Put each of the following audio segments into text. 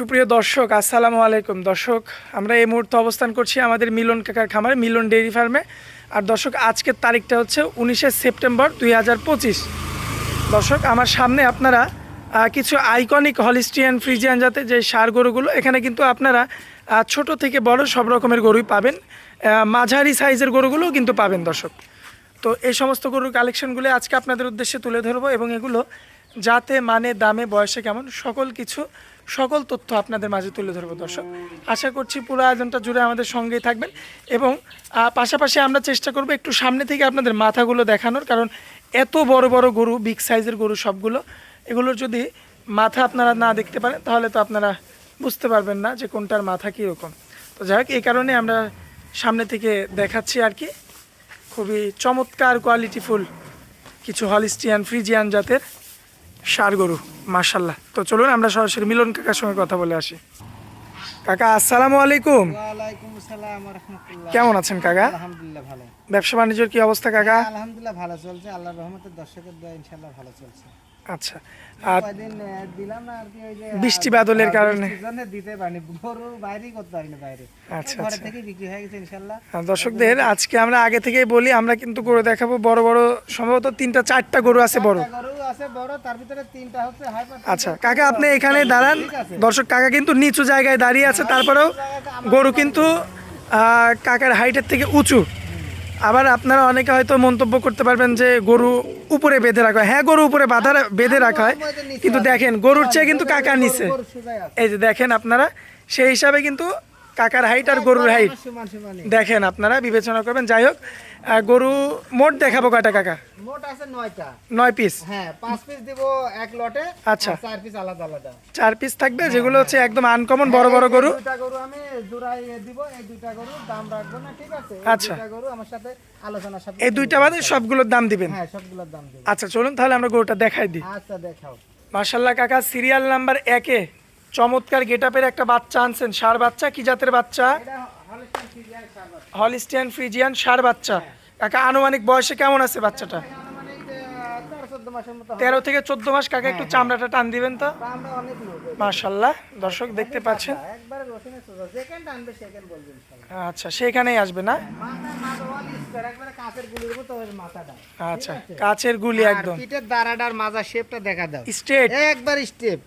সুপ্রিয় দর্শক, আসসালামু আলাইকুম। দর্শক, আমরা এই মুহূর্তে অবস্থান করছি আমাদের মিলন কাকার খামারে, মিলন ডেইরি ফার্মে। আর দর্শক, আজকের তারিখটা হচ্ছে উনিশে সেপ্টেম্বর দুই হাজার পঁচিশ। দর্শক, আমার সামনে আপনারা কিছু আইকনিক হলিস্টিয়ান ফ্রিজিয়ান জাতের যে সার গরুগুলো, এখানে কিন্তু আপনারা ছোট থেকে বড় সব রকমের গরুই পাবেন। মাঝারি সাইজের গরুগুলোও কিন্তু পাবেন দর্শক। তো এই সমস্ত গরুর কালেকশনগুলো আজকে আপনাদের উদ্দেশ্যে তুলে ধরবো এবং এগুলো যাতে মানে দামে, বয়সে কেমন সকল কিছু সকল তথ্য আপনাদের মাঝে তুলে ধরবো, দর্শক। আশা করছি পুরো আয়োজনটা জুড়ে আমাদের সঙ্গেই থাকবেন এবং পাশাপাশি আমরা চেষ্টা করব একটু সামনে থেকে আপনাদের মাথাগুলো দেখানোর, কারণ এত বড় বড় গরু, বিগ সাইজের গরু সবগুলো, এগুলোর যদি মাথা আপনারা না দেখতে পারেন, তাহলে তো আপনারা বুঝতে পারবেন না যে কোনটার মাথা কীরকম। তো যাই হোক, এই কারণে আমরা সামনে থেকে দেখাচ্ছি আর কি। খুবই চমৎকার কোয়ালিটিফুল কিছু হলিস্টিয়ান ফ্রিজিয়ান জাতের সার গরু। মার্শাল্লাহ তো চলুন আমরা সরাসরি মিলন কাকার সঙ্গে কথা বলে আসি। কাকা আসসালামু আলাইকুম। কেমন আছেন কাকা? আলহামদুলিল্লাহ ভালো। ব্যবসা বাণিজ্যের কি অবস্থা কাকা? আলহামদুলিল্লাহ ভালো চলছে। আল্লাহর দর্শকের দয়া ইনশাআল্লাহ ভালো চলছে। আচ্ছা। আর দিলাম না আর কি ওই যে বৃষ্টি বাদলের কারণে। দিতে পারিনি। গরু বাইরেই করতে পারিনি বাইরে। আচ্ছা, ঘরে আচ্ছা। থেকে বিক্রি হয়ে গেছে ইনশাআল্লাহ। দর্শকদের আজকে আমরা আগে থেকেই বলি আমরা কিন্তু গরু দেখাবো। বড় বড় সম্ভবত তিনটা চারটা গরু আছে বড়। গরু আছে বড় তার ভিতরে তিনটা হচ্ছে আচ্ছা কাকা আপনি এখানে দাঁড়ান। দর্শক কাকা কিন্তু নিচু জায়গায় দাঁড়িয়ে আছে তারপরেও গরু কিন্তু কাকার হাইটের থেকে উঁচু। আবার আপনারা অনেকে হয়তো মন্তব্য করতে পারবেন যে গরু উপরে বেঁধে রাখা হয়। হ্যাঁ গরু উপরে বাঁধা বেঁধে রাখা হয়। কিন্তু দেখেন গরুর চেয়ে কিন্তু কাকা নিচে। এই যে দেখেন আপনারা সেই হিসাবে কিন্তু কাকার হাইট আর গরুর হাইট দেখেন আপনারা বিবেচনা করবেন। যাই হোক গরু মোট দেখাবো কয়টা কাকা? মোট আছে নয়টা। নয় পিস হ্যাঁ পাঁচ পিস দিব এক লটে আচ্ছা। চার পিস আলাদা আলাদা। চার পিস থাকবে যেগুলো হচ্ছে একদম আনকমন বড় বড় গরু। দুইটা গরু আমি জোড়াই দিব এই দুইটা গরু দাম রাখব না ঠিক আছে? আচ্ছা। দুইটা গরু আমার সাথে আলোচনা সাথে এই দুইটা বাদে সবগুলোর দাম দিবেন? হ্যাঁ সবগুলোর দাম দিব। আচ্ছা চলুন তাহলে আমরা গরুটা দেখাই দিই। আচ্ছা দেখাও। মার্শাল্লাহ কাকা সিরিয়াল নাম্বার একে চমৎকার গেটাপের একটা বাচ্চা আনছেন সার বাচ্চা কি জাতের বাচ্চা? হলিস্টিয়ান ফ্রিজিয়ান সার বাচ্চা। কাকা আনুমানিক বয়সে কেমন আছে বাচ্চাটা? তেরো থেকে চোদ্দ মাস কাকা একটু চামড়াটা টান দিবেন তো? মার্শাল্লাহ দর্শক দেখতে পাচ্ছেন। আচ্ছা সেখানেই আসবে না? আচ্ছা কাছের গুলি একদম। দাঁড়াটার মাজা শেপটা দেখা দাও। স্ট্রেট একবার স্টেপ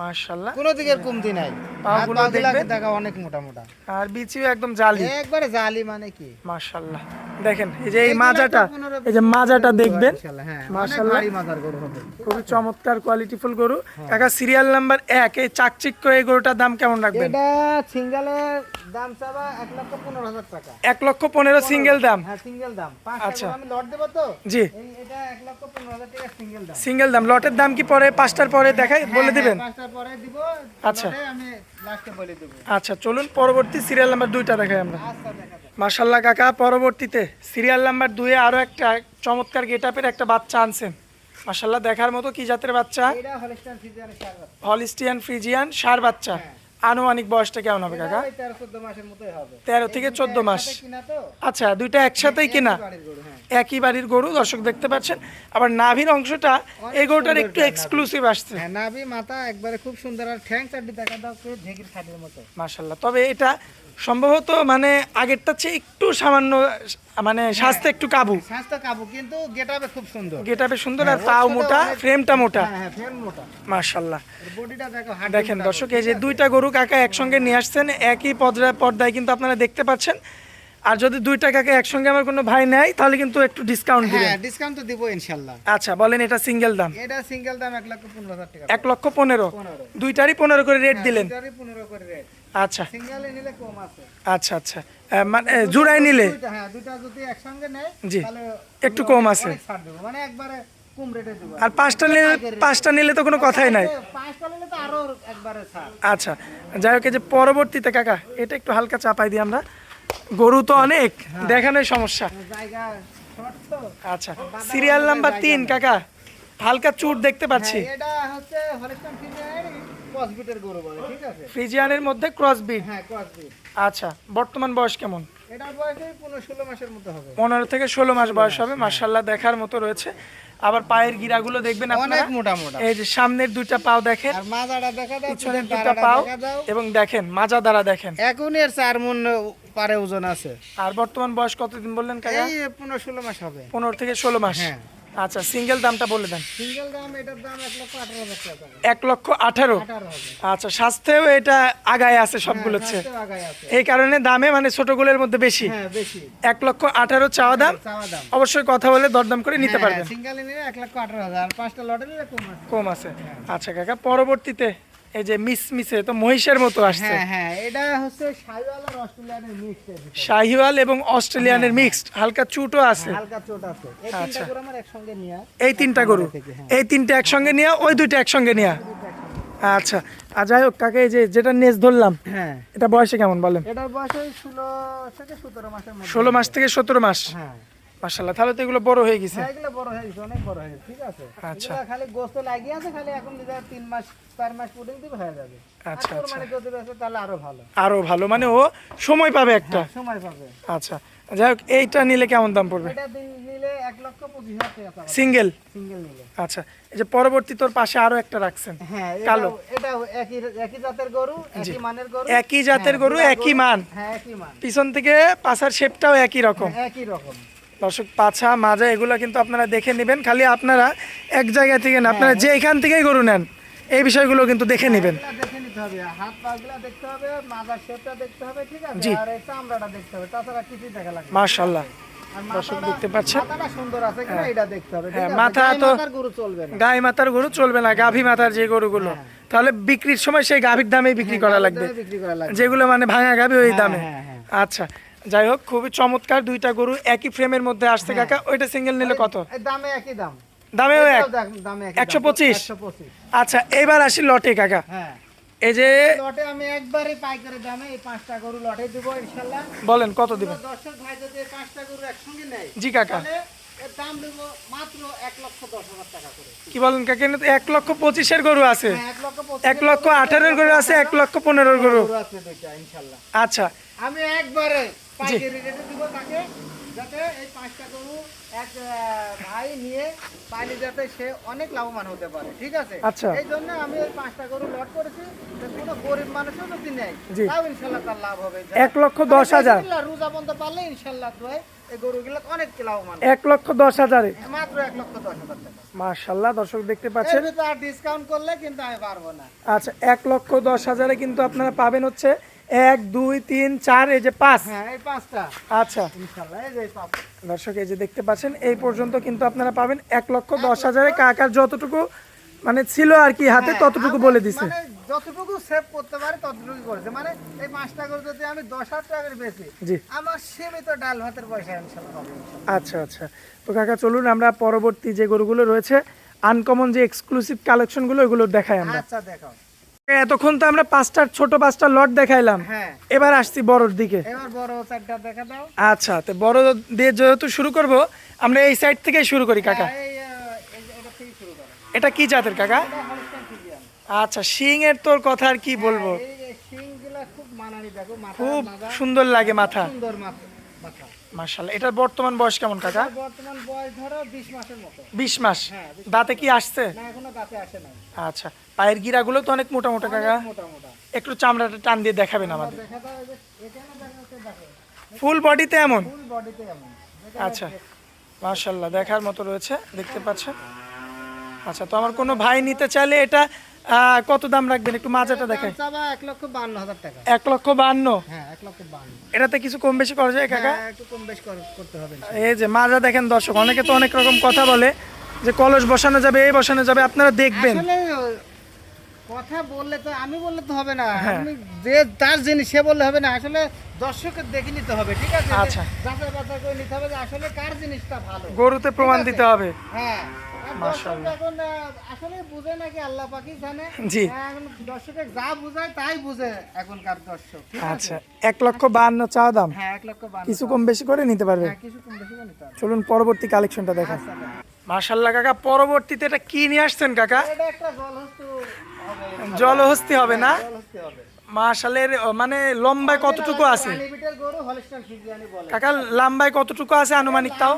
মার্শাল্লাহ কোন দিকের কমতি নাই। পাগুলো দেখবেন? দেখা অনেক মোটা মোটা আর বিচিও একদম জালি। একবারে জালি মানে কি? মার্শাল্লাহ দেখেন এই যে এই মাজাটা এই যে মাজাটা দেখবেন হ্যাঁ মাশাআল্লাহ। খুবই চমৎকার কোয়ালিটিফুল গরু। কাকা সিরিয়াল নাম্বার এক এই চাকচিক্য এই গরুটার দাম কেমন রাখবেন? এটা সিঙ্গেলের দাম চাবা এক লক্ষ পনেরো হাজার টাকা। এক লক্ষ পনেরো সিঙ্গেল দাম? হ্যাঁ সিঙ্গেল দাম। আচ্ছা। আমি লট দেবো তো? জি। এটা এক লক্ষ পনেরো হাজার টাকা সিঙ্গেল দাম। সিঙ্গেল দাম। লটের দাম কি পরে পাঁচটার পরে দেখাই বলে হ্যাঁ, দিবেন? হ্যাঁ, পাঁচটার পরে দিব। আচ্ছা। আমি লাস্টে বলে দেবো। আচ্ছা চলুন পরবর্তী সিরিয়াল নাম্বার দুইটা দেখাই আমরা। আচ্ছা দেখা মার্শাল্লাহ কাকা পরবর্তীতে সিরিয়াল নাম্বার দুয়ে আরও একটা চমৎকার গেটাপের একটা বাচ্চা আনছেন। মার্শাল্লাহ দেখার মতো কি জাতের বাচ্চা? হলিস্টিয়ান ফ্রিজিয়ান সার বাচ্চা। আনুমানিক বয়সটা কেমন হবে কাকা? তেরো থেকে চোদ্দ মাস। কিনা আচ্ছা দুইটা একসাথেই কিনা? বাড়ির গরু হ্যাঁ। একই বাড়ির গরু দর্শক দেখতে পাচ্ছেন। আবার নাভির অংশটা এই গরুটার একটু এক্সক্লুসিভ আসছে। হ্যাঁ নাভি মাথা একবারে খুব সুন্দর আর ঠ্যাং চারটি দেখা দাও মাশাল্লাহ তবে এটা সম্ভবত মানে আগেরটা চেয়ে একটু সামান্য মানে স্বাস্থ্য একটু কাবু। স্বাস্থ্য কাবু কিন্তু গেটাবে খুব সুন্দর। গেটাপে সুন্দর আর তাও মোটা ফ্রেমটা মোটা। হ্যাঁ হ্যাঁ ফ্রেম মোটা। মাশাল্লাহ। বডিটা দেখো হাড় দেখেন দর্শক এই যে দুইটা গরু কাকা একসঙ্গে নিয়ে আসছেন একই পর্দায় পর্দায় কিন্তু আপনারা দেখতে পাচ্ছেন। আর যদি দুইটা কাকা একসঙ্গে আমার কোনো ভাই নেয় তাহলে কিন্তু একটু ডিসকাউন্ট দিবেন। হ্যাঁ ডিসকাউন্ট তো দিব ইনশাল্লাহ। আচ্ছা বলেন এটা সিঙ্গেল দাম? এটা সিঙ্গেল দাম এক লক্ষ পনেরো হাজার টাকা। এক লক্ষ পনেরো। পনেরো। দুইটারই পনেরো করে রেট দিলেন। দুটারই পনেরো করে রেট আচ্ছা। সিঙ্গেলে নিলে কম আছে। আচ্ছা আচ্ছা। মানে জোড়ায় নিলে? হ্যাঁ দুইটা যদি একসঙ্গে নেয় জি। তাহলে একটু কম আছে। মানে একবারে কম রেটে দেবো আর পাঁচটা নিলে পাঁচটা নিলে তো কোনো কথাই নাই। পাঁচটা নিলে তো আরও একবারে ছাড়। আচ্ছা যাই হোক যে পরবর্তীতে কাকা এটা একটু হালকা চাপাই দিই আমরা। গরু তো অনেক দেখানোর সমস্যা। জায়গা আচ্ছা সিরিয়াল নাম্বার তিন কাকা হালকা চুট দেখতে পাচ্ছি। হ্যাঁ, এটা হচ্ছে হলিস্টান ক্রসবিটের গরু বলে ঠিক আছে? ফ্রিজিয়ানের মধ্যে ক্রস বিট হ্যাঁ ক্রসবিট আচ্ছা বর্তমান বয়স কেমন? এটার বয়স এই পনেরো ষোলো মাসের মতো হবে। পনেরো থেকে ষোলো মাস বয়স হবে মার্শাল্লাহ দেখার মতো রয়েছে। আবার পায়ের গিরাগুলো দেখবেন আপনারা। অনেক মোটা মোটা। এই যে সামনের দুইটা পাও দেখেন আর মাজাটা দেখা দাও পিছনের দুটা পাও এবং দেখেন মাজা দ্বারা দেখেন। এখন এর চার মন পারে ওজন আছে। আর বর্তমান বয়স কতদিন বললেন কাকা? এই পনেরো ষোলো মাস হবে। পনেরো থেকে ষোলো মাস। হ্যাঁ। আচ্ছা সিঙ্গেল দামটা বলে দেন। সিঙ্গেল দাম এটার দাম এক লক্ষ আঠারো হাজার টাকা। এক লক্ষ আঠারো? আচ্ছা স্বাস্থ্যেও এটা আগায় আছে সবগুলো আগায় আছে। এই কারণে দামে মানে ছোটগুলোর মধ্যে বেশি। হ্যাঁ বেশি। এক লক্ষ আঠারো চাওয়া দাম? অবশ্যই কথা বলে দরদাম করে নিতে পারবেন। সিঙ্গেল নিলে এক লক্ষ আঠারো হাজার। পাঁচটা লটে নিলে কম আছে। কম আছে। আচ্ছা কাকা পরবর্তীতে এই যে তো মহিষের মতো আসছে। হ্যাঁ হ্যাঁ এটা হচ্ছে সাইওয়াল আর অস্ট্রেলিয়ানের মিক্সড শাহিওয়াল এবং অস্ট্রেলিয়ানের মিক্সড হালকা চুটও আছে। হালকা চোট আছে। এই আচ্ছা। তিনটা করে আমার একসঙ্গে নিয়ে। এই তিনটা গরু? হ্যাঁ। এই তিনটা একসঙ্গে নিয়ে ওই দুইটা একসঙ্গে নিয়ে? আচ্ছা আর যাই হোক কাকে এই যে যেটা নেজ ধরলাম হ্যাঁ। এটা বয়সে কেমন বলেন? এটার বয়স ষোলো থেকে সতেরো মাসের ষোলো মাস থেকে সতেরো মাস। হ্যাঁ। মাসাল্লাহ তাহলে তো এগুলো বড় হয়ে গেছে। হ্যাঁ, এগুলো বড় হয়ে গেছে অনেক বড় হয়ে গেছে ঠিক আছে। আচ্ছা। খালি গোস্ত লাগিয়ে আছে খালি এখন যদি আর তিন মাস চার মাস পুডিং দিবে হয়ে যাবে। আচ্ছা, আর মানে যদি বেঁচে তাহলে আরও ভালো। আরও ভালো মানে ও সময় পাবে একটা। সময় পাবে। আচ্ছা যাই হোক এইটা নিলে কেমন দাম পড়বে? এটা নিলে এক লক্ষ পঁচিশ হাজার টাকা সিঙ্গেল? সিঙ্গেল নিলে। আচ্ছা এই যে পরবর্তী তোর পাশে আরও একটা রাখছেন হ্যাঁ কালো। এটাও একই একই জাতের গরু একই মানের গরু। একই জাতের হ্যাঁ, গরু একই মান। হ্যাঁ একই মান। পিছন থেকে পাছার শেপটাও একই রকম। একই রকম। দর্শক পাছা মাজা এগুলো কিন্তু আপনারা দেখে নেবেন। খালি আপনারা এক জায়গা থেকে না আপনারা যে এখান থেকেই গরু নেন এই বিষয়গুলো কিন্তু দেখে নেবেন। মার্শাল্লাহ দর্শক দেখতে পাচ্ছেন? ঠিক হ্যাঁ, মাথা তো- গায়ে মাথার গরু চলবে না গাভী মাথার যে গরুগুলো। তাহলে বিক্রির সময় সেই গাভীর দামে বিক্রি করা লাগবে। যেগুলো মানে ভাঙা গাভী ওই দামে। হ্যাঁ, হ্যাঁ। আচ্ছা। যাই হোক খুবই চমৎকার দুইটা গরু একই ফ্রেমের মধ্যে আসছে কাকা। ওইটা সিঙ্গেল নিলে কত? দামে একই দাম। দামেও এক? এটাও দাম- দামে। একই দাম। 125? 125 আচ্ছা এবার আসি লটে কাকা। হ্যাঁ। এই যে লটে আমি একবারে পাইকারি দামে এই পাঁচটা গরু লটে দিব ইনশাল্লাহ। বলেন কত দিবেন দর্শক ভাই যদি পাঁচটা গরু একসঙ্গে নেয় জি কাকা। দেবো কি বলেন কাকা এক লক্ষ পঁচিশের গরু আছে। হ্যাঁ, এক লক্ষ পঁচিশ আঠারোর গরু আছে এক লক্ষ পনেরোর গরু। আচ্ছা। আমি একবারে পাইকারি রেটে দিব তাকে যাতে এই পাঁচটা গরু এক ভাই নিয়ে পাইলে যাতে সে অনেক লাভবান হতে পারে ঠিক আছে? আচ্ছা। এই জন্য আমি এই পাঁচটা গরু লট করেছি কোনো গরিব মানুষও যদি নেয় তাও ইনশাল্লাহ তার লাভ হবে। এক লক্ষ দশ হাজার। রোজা বন্ধ পারলে ইনশাল্লাহ দোয় এক লক্ষ দশ হাজারে? মার্শাল্লাহ দর্শক দেখতে পাচ্ছেন। আর ডিসকাউন্ট করলে কিন্তু আমি পারব না। আচ্ছা এক লক্ষ দশ হাজারে কিন্তু আপনারা পাবেন হচ্ছে এক দুই তিন চার এই যে পাঁচ। হ্যাঁ পাঁচটা। আচ্ছা। দর্শক এই যে দেখতে পাচ্ছেন এই পর্যন্ত কিন্তু আপনারা পাবেন এক লক্ষ দশ হাজারে কাকার যতটুকু মানে ছিল আর কি হাতে হ্যাঁ, ততটুকু বলে দিছে। মানে যতটুকু সেভ করতে পারি ততটুকু করেছে। মানে এই পাঁচটা করে যদি আমি দশ হাজার টাকা বেশি জি। আমার সীমিত ডাল ভাতের পয়সা আচ্ছা আচ্ছা। তো কাকা চলুন আমরা পরবর্তী যে গরুগুলো রয়েছে আনকমন যে এক্সক্লুসিভ কালেকশনগুলো ওগুলো দেখাই আমরা। আচ্ছা দেখো এতক্ষণ তো আমরা পাঁচটার ছোট পাঁচটা লট দেখাইলাম। হ্যাঁ। এবার আসছি বড়র দিকে। আচ্ছা তো বড় দিয়ে যেহেতু শুরু করব আমরা এই সাইড থেকে শুরু করি কাকা। হ্যাঁ, এটা কি জাতের কাকা। আচ্ছা শিং এর তোর কথা আর কি বলব? এই শিংগুলা খুব সুন্দর লাগে মাথা। মাশাল্লাহ এটার বর্তমান বয়স কেমন কাকা? বর্তমান বয়স ধরো বিশ মাসের মতো। বিশ মাস? হ্যাঁ, দাঁতে কি আসছে? না এখনও দাঁতে আসে না আচ্ছা পায়ের গিরাগুলো তো অনেক মোটা মোটা কাকা। একটু চামড়াটা টান দিয়ে দেখাবেন আমাদের। ফুল বডিতে এমন? ফুল বডিতে এমন। আচ্ছা মাশাল্লাহ দেখার মতো রয়েছে দেখতে পাচ্ছেন? আচ্ছা তো আমার কোনো ভাই নিতে চাইলে এটা কত দাম রাখবেন? একটু মাজাটা দেখেন এক লক্ষ বান্ন হাজার টাকা। এক লক্ষ বান্ন? হ্যাঁ এক লক্ষ বান্ন। এটাতে কিছু কম বেশি করা যায় কাকা? হ্যাঁ, একটু কম বেশ করতে হবে এই যে মাজা দেখেন দর্শক অনেকে তো অনেক রকম কথা বলে যে কলস বসানো যাবে এই বসানো যাবে আপনারা দেখবেন। কথা বললে তো আমি বললে তো হবে না। হ্যাঁ। আমি যে তার জিনিস সে বললে হবে না। আসলে দর্শকের দেখে নিতে হবে ঠিক আছে? আচ্ছা। যাচাই বাছাই করে নিতে হবে যে আসলে কার জিনিসটা ভালো। গরুতে প্রমাণ দিতে হবে। হ্যাঁ। আর দর্শক এখন আহ, আসলে বুঝে নাকি আল্লাহ পাকি জানে। জি। হ্যাঁ, দর্শকে যা বুঝায় তাই বুঝে এখনকার দর্শক আচ্ছা এক লক্ষ বান্ন চা দাম। হ্যাঁ এক লক্ষ কিছু কম বেশি করে নিতে পারবে? হ্যাঁ কিছু কম বেশি করে নিতে হবে চলুন পরবর্তী কালেকশনটা দেখেন আচ্ছা, মাশাল্লাহ কাকা পরবর্তীতে এটা কি নিয়ে আসছেন কাকা? এটা একটা জলহস্তু হবে। জলহস্তি হবে না? জলহস্তি হবে। মাশালের মানে লম্বায় কতটুকু আছে? কাকা লম্বায় কতটুকু আছে আনুমানিক তাও?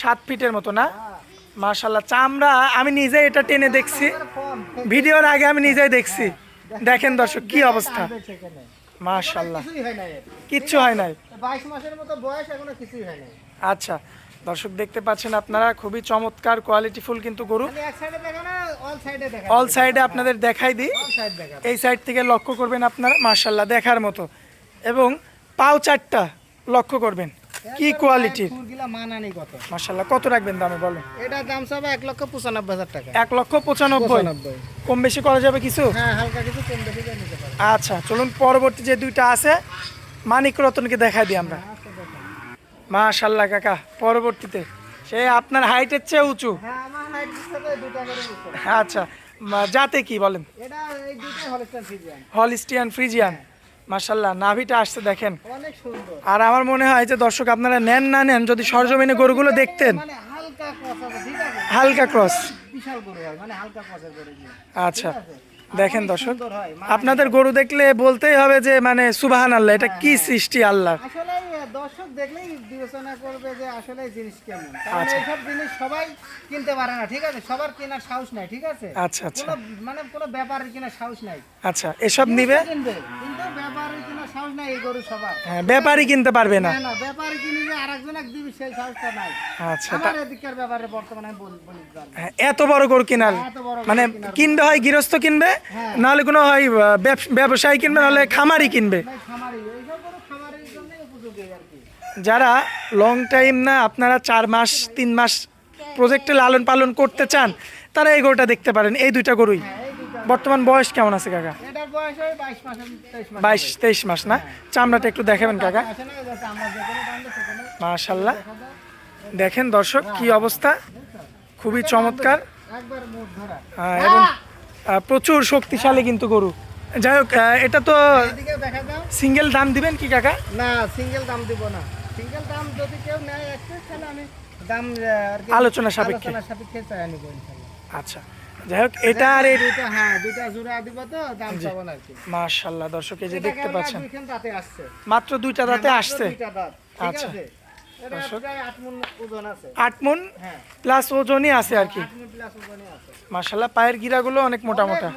সাত ফিটের মতো। না? হ্যাঁ। মাশাল্লাহ চামড়া আমি নিজে এটা টেনে দেখছি। ভিডিওর আগে আমি নিজেই দেখছি। দেখেন দর্শক কি অবস্থা। মাশাল্লাহ। হয় এর। কিচ্ছু হয় নাই। বাইশ মাসের মতো বয়স এখনও কিছুই হয় নাই। আচ্ছা দর্শক দেখতে পাচ্ছেন আপনারা খুবই চমৎকার কোয়ালিটিফুল কিন্তু গরু। অল সাইডে আপনাদের দেখাই দিই। এই সাইড থেকে লক্ষ্য করবেন আপনারা মার্শাল্লাহ দেখার মতো। এবং পাও চারটা লক্ষ্য করবেন কি কত? মার্শাল্লাহ কত রাখবেন দামে বলেন? এটার দাম সব এক লক্ষ পঁচানব্বই হাজার টাকা। এক লক্ষ পঁচানব্বই। কম বেশি করা যাবে কিছু? হ্যাঁ হালকা কিছু কম বেশি আচ্ছা চলুন পরবর্তী যে দুইটা আছে মানিক রতনকে দেখাই দিই আমরা। দেখেন মাশাল্লাহ কাকা পরবর্তীতে। সে আপনার হাইটের চেয়ে উঁচু। হ্যাঁ আচ্ছা যাতে কি বলেন? হলিস্টিয়ান ফ্রিজিয়ান মাশাল্লাহ নাভিটা আসছে দেখেন। আর আমার মনে হয় যে দর্শক আপনারা নেন না নেন যদি সরজমিনে গরুগুলো দেখতেন। মানে হালকা ক্রস মানে। আচ্ছা। দেখেন দর্শক হয় আপনাদের গরু দেখলে বলতেই হবে যে মানে সুবাহান আল্লাহ এটা কি সৃষ্টি আল্লাহর আসলে দর্শক দেখলেই বিবেচনা করবে যে আসলে জিনিস কেমন। কারণ। এইসব জিনিস সবাই কিনতে পারে না ঠিক আছে? সবার কেনার সাহস নাই ঠিক আছে? আচ্ছা আচ্ছা। মানে কোনো ব্যাপারের কেনার সাহস নাই। আচ্ছা এসব নিবে? কিনবে কিন্তু ব্যাপারের কেনার সাহস নাই এই গরু সবার। হ্যাঁ ব্যাপারই কিনতে পারবে না। না না ব্যাপারে কিনে যে দিবি সেই সাহসটা নাই। আচ্ছা আমার এদিকের ব্যাপারে বর্তমানে বলি বলি জানি। হ্যাঁ, এত বড় গরু কিনার গরু মানে কিনবে হয় গৃহস্থ কিনবে? হ্যাঁ। নাহলে কোনো হয় ব্যবস- ব্যবসায়ী কিনবে নাহলে খামারি কিনবে। ভাই খামারি এইসব গরু খামারের জন্যই উপযোগী আর কি। যারা লং টাইম না আপনারা চার মাস তিন মাস প্রজেক্টে লালন পালন করতে চান তারা এই গরুটা দেখতে পারেন এই দুইটা গরুই। হ্যাঁ, বর্তমান বয়স কেমন আছে কাকা? হয় বাইশ তেইশ মাস। না? চামড়াটা একটু দেখাবেন কাকা। মাশাল্লাহ। দেখেন দর্শক কি অবস্থা? খুবই চমৎকার। এবং প্রচুর শক্তিশালী কিন্তু গরু। যাই হোক এটা তো এদিকে দেখা দাও সিঙ্গেল দাম দিবেন কি কাকা? না সিঙ্গেল দাম দিব না। সিঙ্গেল দাম যদি কেউ নেয় তাহলে আমি দাম আলোচনা সাপেক্ষে। সাপেক্ষে চাই নিব ইনশাআল্লাহ আচ্ছা যাই হোক এটা আর দুইটা হ্যাঁ দুইটা জোড়া দিব তো দাম চাবো না কি। মাশাল্লাহ দর্শক এই যে দেখতে পাচ্ছেন। মাত্র দুইটা দাঁতে আসছে। দুইটা দাঁত। ঠিক আচ্ছা। আছে? এটা প্রায় আট মন হ্যাঁ। প্লাস ওজনই আছে আর কি। পায়ের গিরাগুলো অনেক মোটা মোটা।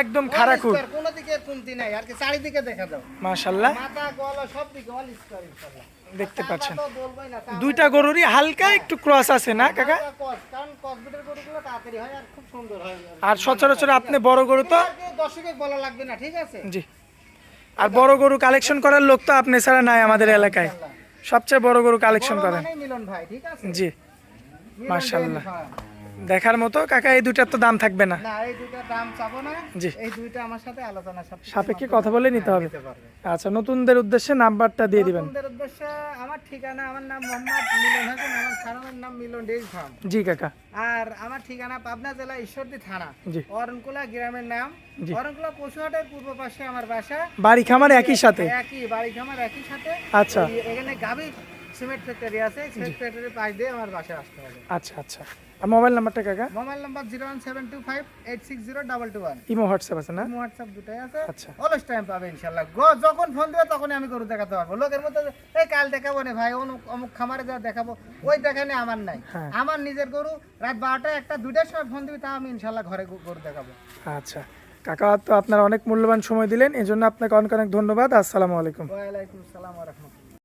একদম দেখতে পাচ্ছেন। দুইটা গরুরই হালকা একটু ক্রস আছে না কাকা? হয় আর হয়। সচরাচর আপনি বড় গরু তো? আর কি দর্শকে বলা লাগবে না ঠিক আছে? জি। আর বড় গরু কালেকশন করার লোক তো আপনি ছাড়া নাই আমাদের এলাকায়। সবচেয়ে বড় গরু কালেকশন করেন। জি। ফার্ম। দেখার মতো। কাকা এই দুইটার তো দাম থাকবে না। না এই দুইটা দাম চাবো না। জি। এই দুইটা আমার সাথে আলোচনা সাপেক্ষে কথা বলে নিতে হবে। আচ্ছা নতুনদের উদ্দেশ্যে নাম্বারটা দিয়ে দিবেন। নতুনদের উদ্দেশ্যে আমার ঠিকানা আমার নাম মোহাম্মদ মিলন হাসান আমার ফার্মের নাম মিলন ডেইরি ফার্ম। জি কাকা। আর আমার ঠিকানা পাবনা জেলা ঈশ্বরদী থানা। জি। অরণকুলা গ্রামের নাম। অরণকুলা পশুহাটের পূর্ব পাশে আমার বাসা। বাড়ি খামার একই সাথে। একই বাড়ি আমার একই সাথে। আচ্ছা। এখানে গাবি সিমেন্ট ফ্যাক্টরি আছে সিমেন্ট ফ্যাক্টরির পাশ দিয়ে আমার বাসায় আসতে হবে। আচ্ছা আচ্ছা। আর মোবাইল নাম্বারটা কাকা? Mobile number zero one seven two five eight six zero double two one. Imo WhatsApp আছে না? হোয়াটসঅ্যাপ দুটাই আছে। আচ্ছা। অলস টাইম পাবে ইনশাল্লাহ গো- যখন ফোন দিবে তখনই আমি গরু দেখাতে পারব। লোকের যে, এই কাল দেখাবো না ভাই অমুক অমুক খামারে যা দেখাবো ওই দেখানে আমার নাই। হ্যাঁ। আমার নিজের গরু রাত বারোটা একটা দুইটার সময় ফোন দিবি তা আমি ইনশাল্লাহ ঘরে গরু দেখাবো। আচ্ছা। কাকা তো আপনার অনেক মূল্যবান সময় দিলেন এজন্য আপনাকে অনেক অনেক ধন্যবাদ। আসসালামু আলাইকুম। ওয়ালাইকুম সালাম রহমতুল্লাহ।